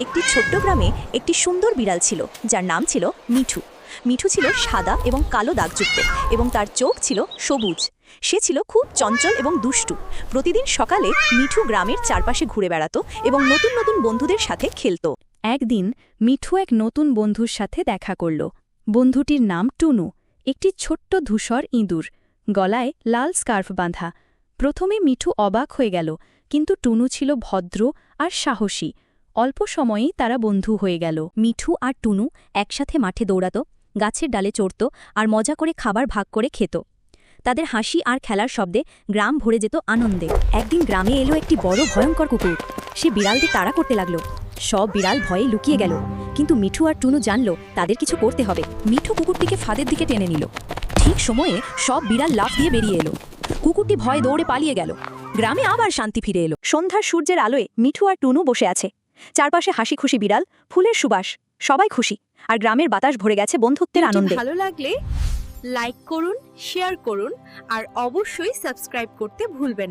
একটি ছোট্ট গ্রামে একটি সুন্দর বিড়াল ছিল, যার নাম ছিল মিঠু। মিঠু ছিল সাদা এবং কালো দাগযুক্ত এবং তার চোখ ছিল সবুজ। সে ছিল খুব চঞ্চল এবং দুষ্টু। প্রতিদিন সকালে মিঠু গ্রামের চারপাশে ঘুরে বেড়াতো এবং নতুন নতুন বন্ধুদের সাথে খেলত। একদিন মিঠু এক নতুন বন্ধুর সাথে দেখা করল। বন্ধুটির নাম টুনু। একটি ছোট্ট ধূসর ইঁদুর। গলায় লাল স্কার্ফ বাঁধা। প্রথমে মিঠু অবাক হয়ে গেল, কিন্তু টুনু ছিল ভদ্র আর সাহসী। অল্প সময়েই তারা বন্ধু হয়ে গেল। মিঠু আর টুনু একসাথে মাঠে দৌড়াত, গাছের ডালে চড়ত আর মজা করে খাবার ভাগ করে খেত। তাদের হাসি আর খেলার শব্দে গ্রাম ভরে যেত আনন্দে। একদিন গ্রামে এলো একটি বড় ভয়ঙ্কর কুকুর। সে বিড়ালদের তাড়া করতে লাগল। সব বিড়াল ভয়ে লুকিয়ে গেল। কিন্তু মিঠু আর টুনু জানল তাদের কিছু করতে হবে। মিঠু কুকুরটিকে ফাঁদের দিকে টেনে নিল। ঠিক সময়ে সব বিড়াল লাফ দিয়ে বেরিয়ে এলো। কুকুরটি ভয়ে দৌড়ে পালিয়ে গেল। গ্রামে আবার শান্তি ফিরে এলো। সন্ধ্যার সূর্যের আলোয় মিঠু আর টুনু বসে আছে। চারপাশে হাসি খুশি বিড়াল ফুলের সুবাস সবাই খুশি আর গ্রামের বাতাস ভরে গেছে বন্ধুত্বের আনন্দ ভালো লাগলে লাইক করুন শেয়ার করুন আর অবশ্যই সাবস্ক্রাইব করতে ভুলবেন।